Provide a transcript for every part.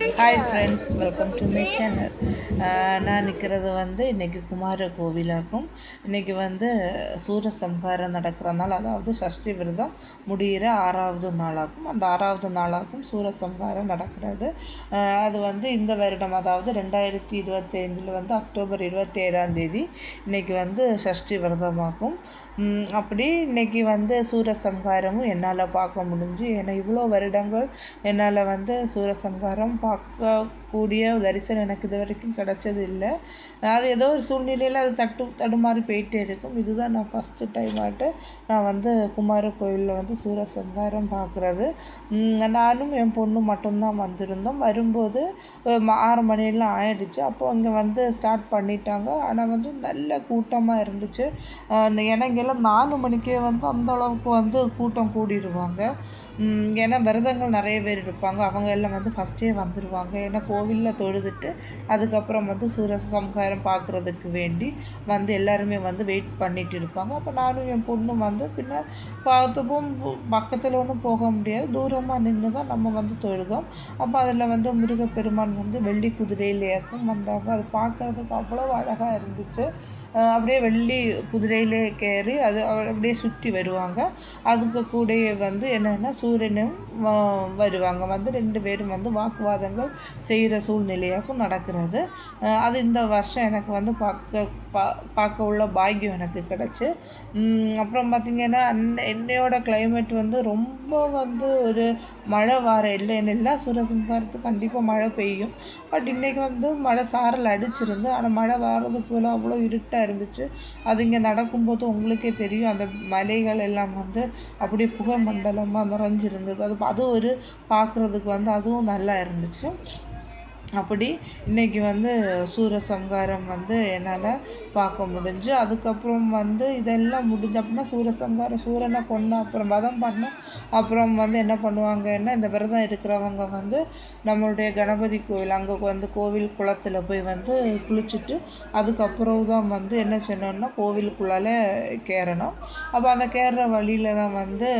Hi friends welcome to my channel நான் நிற்கிறது வந்து இன்றைக்கி குமார கோவிலாகும். இன்றைக்கி வந்து சூரசம்ஹாரம் நடக்கிறனால அதாவது சஷ்டி விரதம் முடிகிற ஆறாவது நாளாகும். அந்த ஆறாவது நாளாகும் சூரசம்ஹாரம் நடக்கிறது. அது வந்து இந்த வருடம் அதாவது ரெண்டாயிரத்தி இருபத்தைந்தில் வந்து அக்டோபர் இருபத்தி ஏழாம் தேதி இன்றைக்கி வந்து சஷ்டி விரதமாகும். அப்படி இன்றைக்கி வந்து சூரசம்ஹாரமும் என்னால் பார்க்க முடிஞ்சு ஏன்னா இவ்வளோ வருடங்கள் என்னால் வந்து சூரசம்ஹாரம் Hoặc. கூடிய தரிசனம் எனக்கு இது வரைக்கும் கிடைச்சது இல்லை அது ஏதோ ஒரு சூழ்நிலையில் அது தட்டு தடுமாறி போயிட்டே இருக்கும். இதுதான் நான் ஃபஸ்ட்டு டைம் ஆகிட்டு நான் வந்து குமார கோயிலில் வந்து சூரசங்காரம் பார்க்குறது நானும் என் பொண்ணும் மட்டும்தான் வந்திருந்தோம். வரும்போது ஆறு மணியெல்லாம் ஆயிடுச்சு. அப்போ இங்கே வந்து ஸ்டார்ட் பண்ணிட்டாங்க. ஆனால் வந்து நல்ல கூட்டமாக இருந்துச்சு. ஏன்னா இங்கெல்லாம் நாலு மணிக்கே வந்து அந்த அளவுக்கு வந்து கூட்டம் கூடிடுவாங்க ஏன்னா விரதங்கள் நிறைய பேர் இருப்பாங்க. அவங்க எல்லாம் வந்து ஃபஸ்ட்டே வந்துடுவாங்க ஏன்னா கோவிலில் தொழுதுட்டு அதுக்கப்புறம் வந்து சூரசம்ஹாரம் பார்க்குறதுக்கு வேண்டி வந்து எல்லாருமே வந்து வெயிட் பண்ணிட்டு இருப்பாங்க. அப்போ நானும் என் பொண்ணும் வந்து பின்னர் பார்த்தப்போ பக்கத்தில் ஒன்றும் போக முடியாது. தூரமாக நின்று தான் நம்ம வந்து தொழுதோம். அப்போ அதில் வந்து முருகப்பெருமான் வந்து வெள்ளி குதிரையில் ஏற்கும் வந்தாங்க. அது பார்க்குறதுக்கு அவ்வளோ அழகாக இருந்துச்சு. அப்படியே வெள்ளி குதிரையிலே கேறி அது அப்படியே சுற்றி வருவாங்க. அதுக்கு கூடயே வந்து என்னென்னா சூரியனும் வருவாங்க. வந்து ரெண்டு பேரும் வந்து வாக்குவாதங்கள் செய்கிற சூழ்நிலையாகவும் நடக்கிறது. அது இந்த வருஷம் எனக்கு வந்து பார்க்க பா பார்க்க உள்ள பாக்கியம் எனக்கு கிடச்சி. அப்புறம் பார்த்திங்கன்னா அந் என்னையோட கிளைமேட் வந்து ரொம்ப வந்து ஒரு மழை வார இல்லை. எல்லா சூரசம்ஹாரத்து கண்டிப்பாக மழை பெய்யும். பட் இன்றைக்கி வந்து மழை சாரல் அடிச்சிருந்து ஆனால் மழை வாரது போல் அவ்வளோ இருட்டாக இருந்துச்சு. அது இங்கே நடக்கும்போது உங்களுக்கே தெரியும். அந்த மலைகள் எல்லாம் வந்து அப்படியே புகை மண்டலமாக நிறைஞ்சிருந்தது. அது அது ஒரு பார்க்குறதுக்கு வந்து அதுவும் நல்லா இருந்துச்சு. அப்படி இன்றைக்கி வந்து சூரசம்ஹாரம் வந்து என்னால் பார்க்க முடிஞ்சு. அதுக்கப்புறம் வந்து இதெல்லாம் முடிஞ்ச அப்படின்னா சூரசம்ஹாரம் சூரனை கொண்டு அப்புறம் வதம் பண்ணோம் அப்புறம் வந்து என்ன பண்ணுவாங்கன்னா இந்த விரதம் இருக்கிறவங்க வந்து நம்மளுடைய கணபதி கோவில் அங்கே வந்து கோவில் குளத்தில் போய் வந்து குளிச்சுட்டு அதுக்கப்புறம் தான் வந்து என்ன செய்யணும்னா கோவிலுக்குள்ளால கேறணும். அப்போ அந்த கேறுற வழியில் தான் வந்து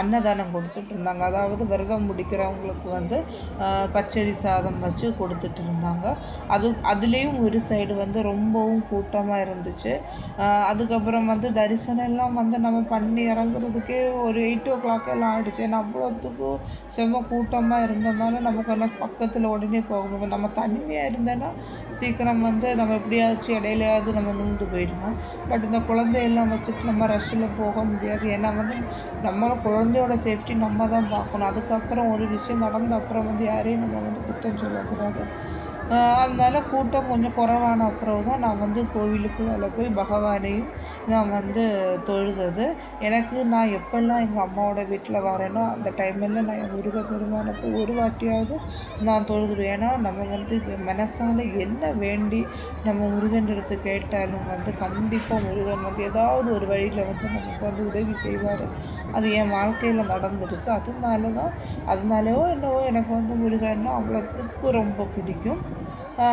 அன்னதானம் கொடுத்துட்டு இருந்தாங்க. அதாவது விரதம் முடிக்கிறவங்களுக்கு வந்து பச்சரி சாதம் வச்சு கொடுத்துட்டு இருந்தாங்க அது அதுலேயும் ஒரு சைடு வந்து ரொம்பவும் கூட்டமாக இருந்துச்சு. அதுக்கப்புறம் வந்து தரிசனம் எல்லாம் வந்து நம்ம பண்ணி இறங்குறதுக்கே ஒரு எயிட் ஓ கிளாக் எல்லாம் ஆகிடுச்சு ஏன்னா அவ்வளோத்துக்கும் செம்ம கூட்டமாக இருந்ததுனால நமக்கு என்ன பக்கத்தில் உடனே போகணும் நம்ம தனிமையாக இருந்தேன்னா சீக்கிரம் வந்து நம்ம எப்படியாச்சும் இடையிலையாவது நம்ம நின்று போயிடுவோம். பட் இந்த குழந்தையெல்லாம் வச்சுட்டு நம்ம ரஷ்ஷில் போக முடியாது. ஏன்னா வந்து நம்ம குழந்தையோட சேஃப்டி நம்ம தான் பார்க்கணும். அதுக்கப்புறம் ஒரு விஷயம் நடந்த அப்புறம் வந்து யாரையும் நம்ம வந்து குத்தம் রাখা দরকার। அதனால் கூட்டம் கொஞ்சம் குறைவான அப்புறம் தான் நான் வந்து கோவிலுக்குள்ளே போய் பகவானையும் நான் வந்து தொழுதது. எனக்கு நான் எப்பெல்லாம் எங்கள் அம்மாவோட வீட்டில் வரேனோ அந்த டைமில் நான் என் முருக பெருமானை போய் ஒரு வாட்டியாவது நான் தொழுதுடுவேன். ஏன்னா நம்ம வந்து மனசால் என்ன வேண்டி நம்ம முருகன் எடுத்து கேட்டாலும் வந்து கண்டிப்பாக முருகன் வந்து ஏதாவது ஒரு வழியில் வந்து நமக்கு வந்து உதவி செய்வார். அது என் வாழ்க்கையில் நடந்திருக்கு. அதனால தான் அதனாலவோ என்னவோ எனக்கு வந்து முருகன்னா அவ்வளோத்துக்கு ரொம்ப பிடிக்கும்.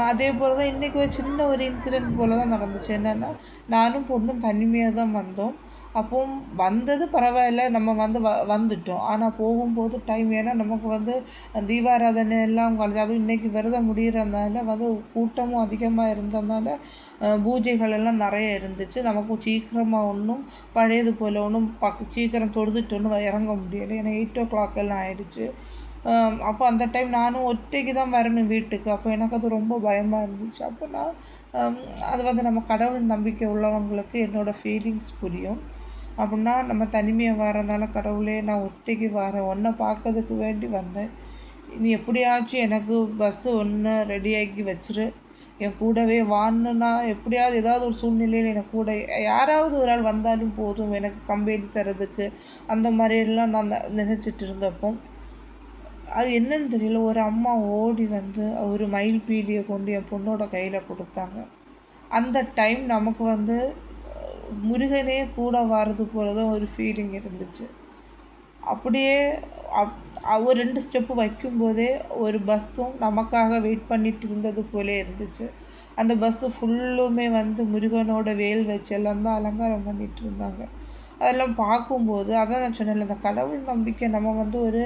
அதே போல் தான் இன்றைக்கி ஒரு சின்ன ஒரு இன்சிடெண்ட் போல் தான் நடந்துச்சு. என்னென்னா நானும் பொண்ணும் தனிமையாக தான் வந்தோம். அப்போவும் வந்தது பரவாயில்ல நம்ம வந்து வ வந்துட்டோம். ஆனால் போகும்போது டைம் ஏன்னா நமக்கு வந்து தீபாராதனை எல்லாம் கலந்து அதுவும் இன்றைக்கி விரதம் முடிகிறதுனால வந்து கூட்டமும் அதிகமாக இருந்ததுனால பூஜைகள் எல்லாம் நிறைய இருந்துச்சு. நமக்கு சீக்கிரமாக ஒன்றும் பழையது போல் ஒன்றும் பக் சீக்கிரம் தொழுதுட்டு ஒன்றும் இறங்க முடியலை. ஏன்னா எயிட் ஓ கிளாக் எல்லாம் ஆயிடுச்சு. அப்போ அந்த டைம் நானும் ஒற்றைக்கு தான் வரணும் வீட்டுக்கு. அப்போ எனக்கு அது ரொம்ப பயமாக இருந்துச்சு. அப்போ நான் அது வந்து நம்ம கடவுள் நம்பிக்கை உள்ளவங்களுக்கு என்னோடய ஃபீலிங்ஸ் புரியும். அப்படின்னா நம்ம தனிமையாக வரதுனால கடவுளே நான் ஒற்றைக்கு வரேன். ஒன்றை பார்க்கறதுக்கு வேண்டி வந்தேன். நீ எப்படியாச்சும் எனக்கு பஸ்ஸு ஒன்று ரெடியாக்கி வச்சிரு. என் கூடவே வான்னு எப்படியாவது ஏதாவது ஒரு சூழ்நிலையில் எனக்கு கூட யாராவது ஒரு ஆள் வந்தாலும் போதும் எனக்கு கம்பெனி தரதுக்கு அந்த மாதிரியெல்லாம் நான் நினச்சிட்டு இருந்தப்போ. அது என்னன்னு தெரியல. ஒரு அம்மா ஓடி வந்து ஒரு மயில் பீலியை கொண்டு என் பொண்ணோட கையில் கொடுத்தாங்க. அந்த டைம் நமக்கு வந்து முருகனே கூட வர்றது போகிறதும் ஒரு ஃபீலிங் இருந்துச்சு. அப்படியே அப் ஒரு ரெண்டு ஸ்டெப்பு வைக்கும்போதே ஒரு பஸ்ஸும் நமக்காக வெயிட் பண்ணிட்டு இருந்தது போலே இருந்துச்சு. அந்த பஸ்ஸு ஃபுல்லுமே வந்து முருகனோட வேல் வச்சு எல்லாம் தான் அலங்காரம் பண்ணிகிட்டு இருந்தாங்க. அதெல்லாம் பார்க்கும்போது அதான் நான் சொன்னேன்ல அந்த கடவுள் நம்பிக்கை நம்ம வந்து ஒரு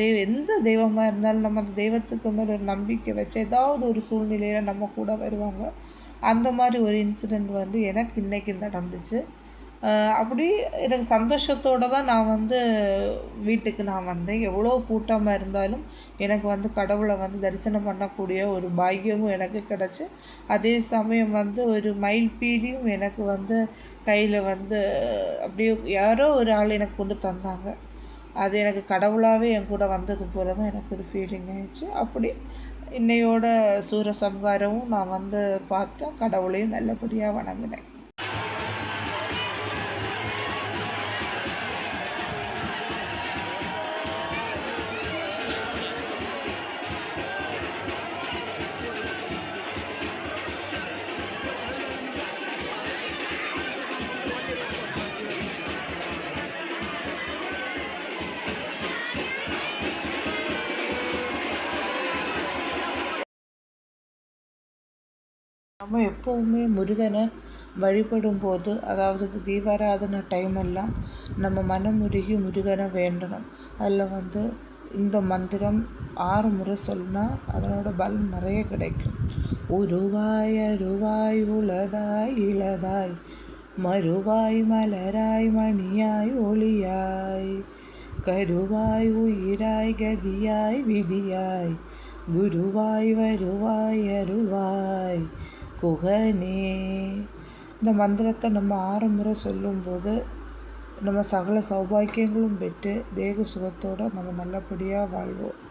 தெய்வ எந்த தெய்வமாக இருந்தாலும் நம்ம அந்த தெய்வத்துக்கு மேலே ஒரு நம்பிக்கை வச்சு ஏதாவது ஒரு சூழ்நிலையில் நம்ம கூட வருவாங்க. அந்த மாதிரி ஒரு இன்சிடெண்ட் வந்து எனக்கு இன்றைக்கி நடந்துச்சு. அப்படி எனக்கு சந்தோஷத்தோடு தான் நான் வந்து வீட்டுக்கு நான் வந்தேன். எவ்வளோ கூட்டமாக இருந்தாலும் எனக்கு வந்து கடவுளை வந்து தரிசனம் பண்ணக்கூடிய ஒரு பாக்கியமும் எனக்கு கிடச்சி. அதே சமயம் வந்து ஒரு மயில் பீலியும் எனக்கு வந்து கையில் வந்து அப்படியே யாரோ ஒரு ஆள் எனக்கு கொண்டு தந்தாங்க. அது எனக்கு கடவுளாகவே என் கூட வந்தது போல தான் எனக்கு ஒரு ஃபீலிங் ஆயிடுச்சு. அப்படி இன்னையோட சூரசம்ஹாரமும் நான் வந்து பார்த்தேன் கடவுளையும் நல்லபடியாக வணங்கினேன். நம்ம எப்போவுமே முருகனை வழிபடும் போது அதாவது தீபாராதனை டைம் எல்லாம் நம்ம மனம் உருகி முருகனை வேண்டணும். அதில் வந்து இந்த மந்திரம் ஆறு முறை சொன்னால் அதனோட பலன் நிறைய கிடைக்கும். உருவாய் அருவாய் உளதாய் இளதாய் மறுவாய் மலராய் மணியாய் ஒளியாய் கருவாய் உயிராய் கதியாய் விதியாய் குருவாய் வருவாய் அருவாய் குகனே. இந்த மந்திரத்தை நம்ம ஆறு முறை சொல்லும்போது நம்ம சகல சௌபாக்கியங்களும் பெற்று தேக சுகத்தோடு நம்ம நல்லபடியாக வாழ்வோம்.